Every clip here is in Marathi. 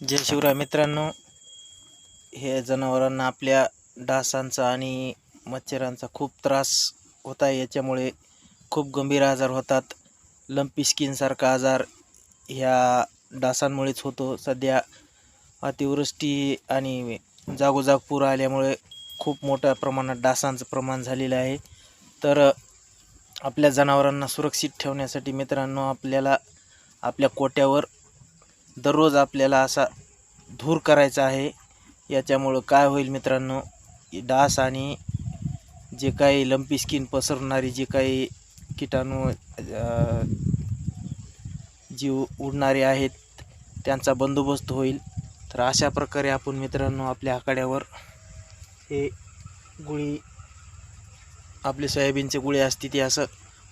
जय शिवराय मित्रांनो. हे जनावरांना आपल्या डासांचा आणि मच्छरांचा खूप त्रास होत आहे. याच्यामुळे खूप गंभीर आजार होतात. लंपी स्किनसारखा आजार ह्या डासांमुळेच होतो. सध्या अतिवृष्टी आणि जागोजाग पूर आल्यामुळे खूप मोठ्या प्रमाणात डासांचं प्रमाण झालेलं आहे. तर आपल्या जनावरांना सुरक्षित ठेवण्यासाठी मित्रांनो आपल्याला आपल्या कोट्यावर दररोज आपल्याला असा धूर करायचा आहे. याच्यामुळं काय होईल मित्रांनो? डास आणि जे काही लंपी स्किन पसरणारी जे काही किटाणू जीव उडणारे आहेत त्यांचा बंदोबस्त होईल. तर अशा प्रकारे आपण मित्रांनो आपल्या आखाड्यावर हे गुळी आपले सोयाबीनचे गुळे असते ते असं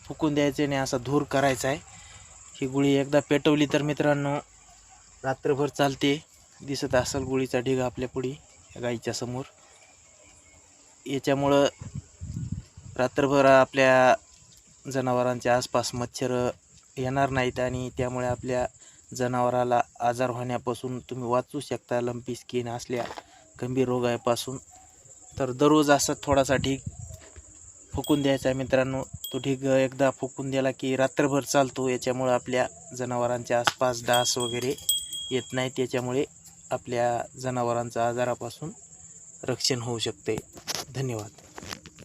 फुकून द्यायचे आणि असा धूर करायचा आहे. ही गुळी एकदा पेटवली तर मित्रांनो रात्रभर चालते दिसत असेल गुळीचा ढिगा आपल्या पुढे गाईच्या समोर. याच्यामुळं रात्रभर आपल्या जनावरांच्या आसपास मच्छर येणार नाहीत आणि त्यामुळे आपल्या जनावराला आजार होण्यापासून तुम्ही वाचू शकता लंपी स्किन असल्या गंभीर रोगापासून. तर दररोज असा थोडासा ढीग फुकून द्यायचा मित्रांनो. तो ढीग एकदा फुकून दिला की रात्रभर चालतो याच्यामुळं आपल्या जनावरांच्या आसपास डास वगैरे येत नाही त्याच्यामुळे आपल्या जनावरांचा आजारापासून रक्षण होऊ शकते. धन्यवाद.